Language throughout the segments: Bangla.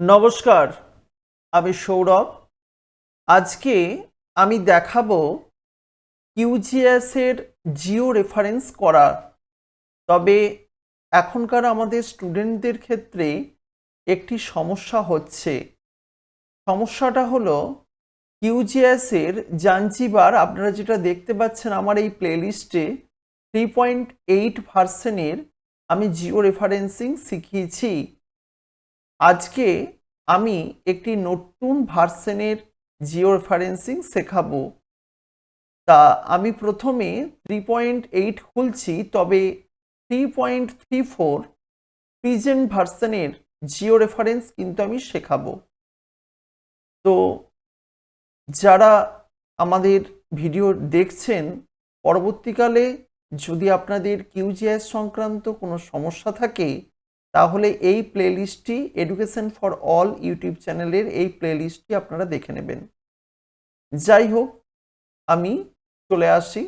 নমস্কার, আমি সৌরভ। আজকে আমি দেখাবো কিউজিএস এর জিও রেফারেন্স করা। তবে এখনকার আমাদের স্টুডেন্টদের ক্ষেত্রে একটি সমস্যা হচ্ছে। সমস্যাটা হলো কিউজিএস এর জাঞ্জিবার আপনারা যেটা দেখতে পাচ্ছেন আমার এই প্লেলিস্টে থ্রি পয়েন্ট এইট ভার্সেনের আমি জিও রেফারেন্সিং শিখিয়েছি। আজকে আমি একটি নতুন ভার্সনের জিও রেফারেন্সিং শেখাবো। তা আমি প্রথমে থ্রি পয়েন্ট এইট খুলছি, তবে three point three four present ভার্সনের জিও রেফারেন্স কিন্তু আমি শেখাবো। তো যারা আমাদের ভিডিও দেখছেন, পরবর্তীকালে যদি আপনাদের কিউজিএস সংক্রান্ত কোনো সমস্যা থাকে তাহলে এই প্লেলিস্টটি এডুকেশন ফর অল ইউটিউব চ্যানেলের এই প্লেলিস্টটি আপনারা দেখে নেবেন। যাই হোক, আমি চলে আসি।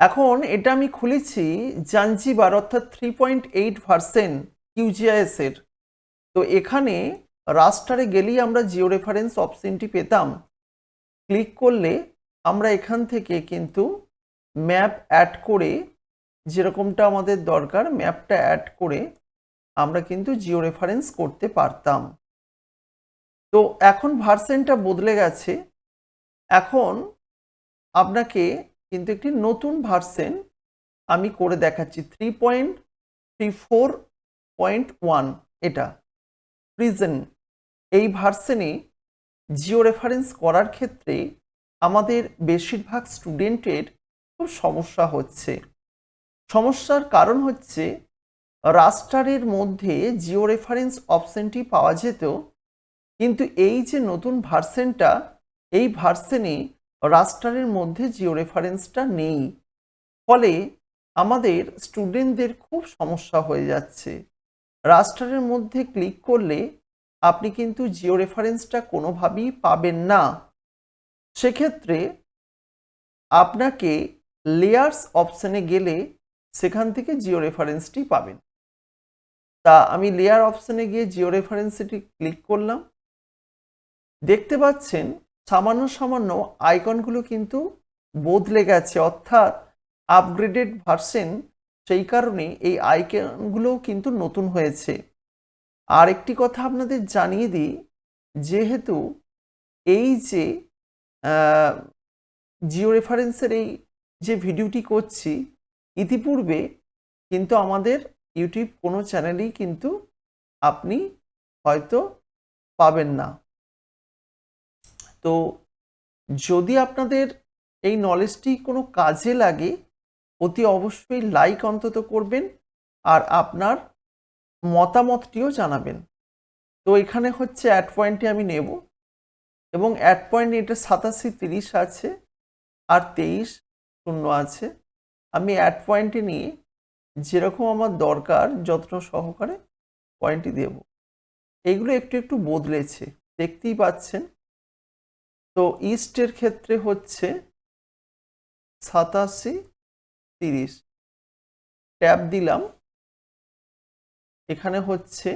এখন এটা আমি খুলেছি জাঞ্জিবার অর্থাৎ three point eight version QGIS এর তো এখানে রাস্টারে গেলেই আমরা জিও রেফারেন্স অপশনটি পেতাম। ক্লিক করলে আমরা এখান থেকে কিন্তু ম্যাপ অ্যাড করে যেরকমটা আমাদের দরকার, ম্যাপটা অ্যাড করে আমরা কিন্তু জিও রেফারেন্স করতে পারতাম। তো এখন ভার্সেনটা বদলে গেছে। এখন আপনাকে কিন্তু একটি নতুন ভার্সেন আমি করে দেখাচ্ছি। Three point three four point one এটা। প্রিজেন এই ভার্সেনে জিও রেফারেন্স করার ক্ষেত্রে আমাদের বেশিরভাগ স্টুডেন্টের খুব সমস্যা হচ্ছে। সমস্যার কারণ হচ্ছে রাস্টারের মধ্যে জিও রেফারেন্স অপশনটি পাওয়া যেত কিন্তু এই যে নতুন ভার্সেনটা, এই ভার্সেনে রাস্টারের মধ্যে জিও রেফারেন্সটা নেই। ফলে আমাদের স্টুডেন্টদের খুব সমস্যা হয়ে যাচ্ছে। রাস্টারের মধ্যে ক্লিক করলে আপনি কিন্তু জিও রেফারেন্সটা কোনোভাবেই পাবেন না। সেক্ষেত্রে আপনাকে লেয়ার্স অপশানে গেলে সেখান থেকে জিও রেফারেন্সটি পাবেন। তা আমি লেয়ার অপশানে গিয়ে জিও রেফারেন্সটি ক্লিক করলাম। দেখতে পাচ্ছেন, সামান্য সামান্য আইকনগুলো কিন্তু বদলে গেছে, অর্থাৎ আপগ্রেডেড ভার্সেন সেই কারণে এই আইকনগুলোও কিন্তু নতুন হয়েছে। আর একটি কথা আপনাদের জানিয়ে দিই, যেহেতু এই যে জিও রেফারেন্সের এই যে ভিডিওটি করছি ইতিপূর্বে কিন্তু আমাদের ইউটিউব কোনো চ্যানেলেই কিন্তু আপনি হয়তো পাবেন না। তো যদি আপনাদের এই নলেজটি কোনো কাজে লাগে, অতি অবশ্যই লাইক অন্তত করবেন আর আপনার মতামতটিও জানাবেন। তো এখানে হচ্ছে অ্যাড পয়েন্টটি আমি নেব এবং অ্যাড পয়েন্ট এটা সাতাশি তিরিশ আছে আর তেইশ শূন্য আছে। আমি অ্যাড পয়েন্টে নিয়ে যেরকম আমার দরকার যত্ন সহকারে পয়েন্টটি দেব। এইগুলো একটু একটু বদলেছে, দেখতেই পাচ্ছেন। তো ইস্টের ক্ষেত্রে হচ্ছে সাতাশি তিরিশ। ট্যাব দিলাম। এখানে হচ্ছে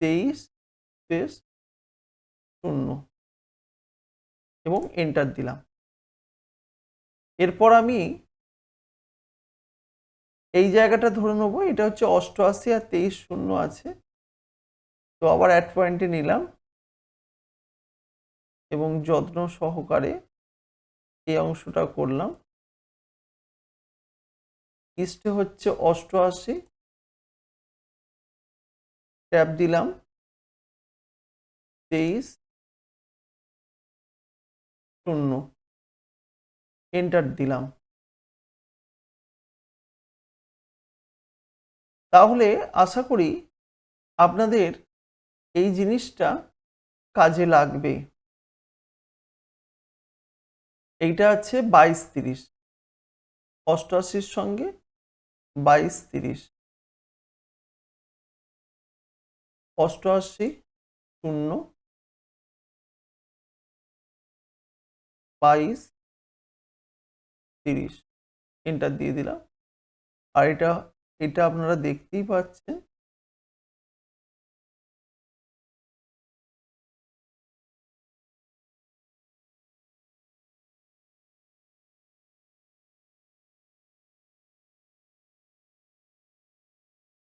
তেইশ স্পেস শূন্য। এবং এন্টার দিলাম। এরপর আমি এই জায়গাটা ধরে নেব, এটা হচ্ছে অষ্টআশি আর তেইশ শূন্য আছে। তো আবার অ্যাড পয়েন্টে নিলাম এবং যত্ন সহকারে এই অংশটা করলাম। ইস্টে হচ্ছে অষ্টআশি। ট্যাপ দিলাম। তেইশ শূন্য। এন্টার দিলাম। তাহলে আশা করি আপনাদের এই জিনিসটা কাজে লাগবে। এইটা আছে বাইশ তিরিশ। অষ্টআশির সঙ্গে বাইশ তিরিশ। অষ্টআশি শূন্য। বাইশ তিরিশ এন্টার দিয়ে দিলাম। আর এটা এটা আপনারা দেখতেই পাচ্ছেন।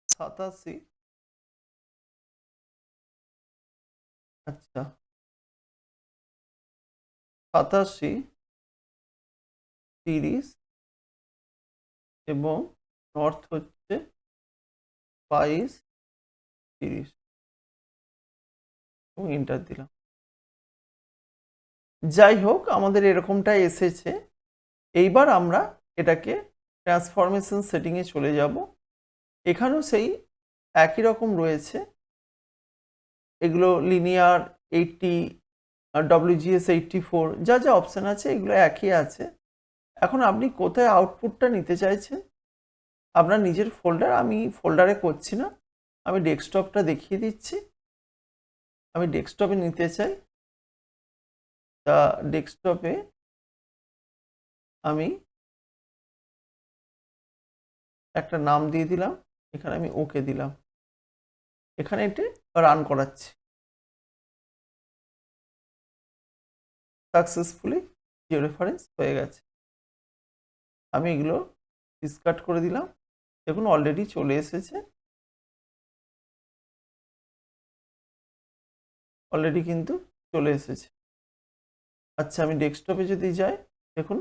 সাতাশি। আচ্ছা। সাতাশি। তিরিশ এবং নর্থ হচ্ছে বাইশ, তিরিশ। এবং ইন্টার দিলাম। যাই হোক আমাদের এরকমটাই এসেছে। এইবার আমরা এটাকে ট্রান্সফরমেশন সেটিংয়ে চলে যাব। এখানেও সেই একই রকম রয়েছে। এগুলো linear eighty WGS eighty four যা যা অপশান আছে, এগুলো একই আছে। এখন আপনি কোথায় আউটপুটটা নিতে চাইছেন? আপনার নিজের ফোল্ডার আমি ফোল্ডারে করছি না। আমি ডেস্কটপটা দেখিয়ে দিচ্ছি। আমি ডেস্কটপে নিতে চাই। তা ডেস্কটপে আমি একটা নাম দিয়ে দিলাম। এখানে আমি ওকে দিলাম। এখানে এটি রান করাচ্ছি। সাকসেসফুলি জিও রেফারেন্স হয়ে গেছে। আমি এগুলো ডিসকার্ড করে দিলাম। দেখুন অলরেডি চলে এসেছে। অলরেডি কিন্তু চলে এসেছে। আচ্ছা আমি ডেস্কটপে যদি যাই, দেখুন,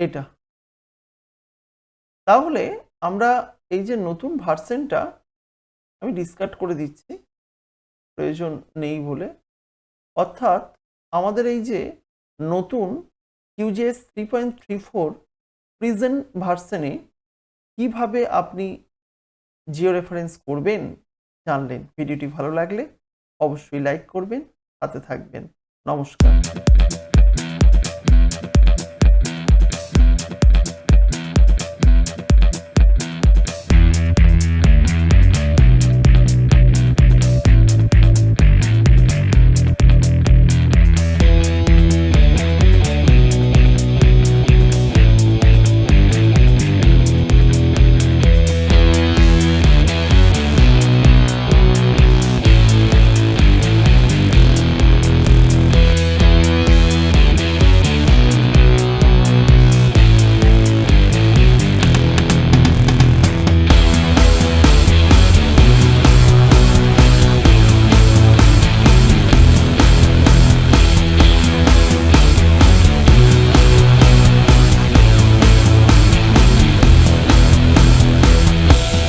এটা। তাহলে আমরা এই যে নতুন ভার্সেনটা আমি ডিসকাট করে দিচ্ছি, প্রয়োজন নেই বলে। অর্থাৎ আমাদের এই যে নতুন QGIS three point three four present ভার্সনে কীভাবে আপনি জিও রেফারেন্স করবেন, জানলেন। ভিডিওটি ভালো লাগলে অবশ্যই লাইক করবেন, সাথে থাকবেন। নমস্কার।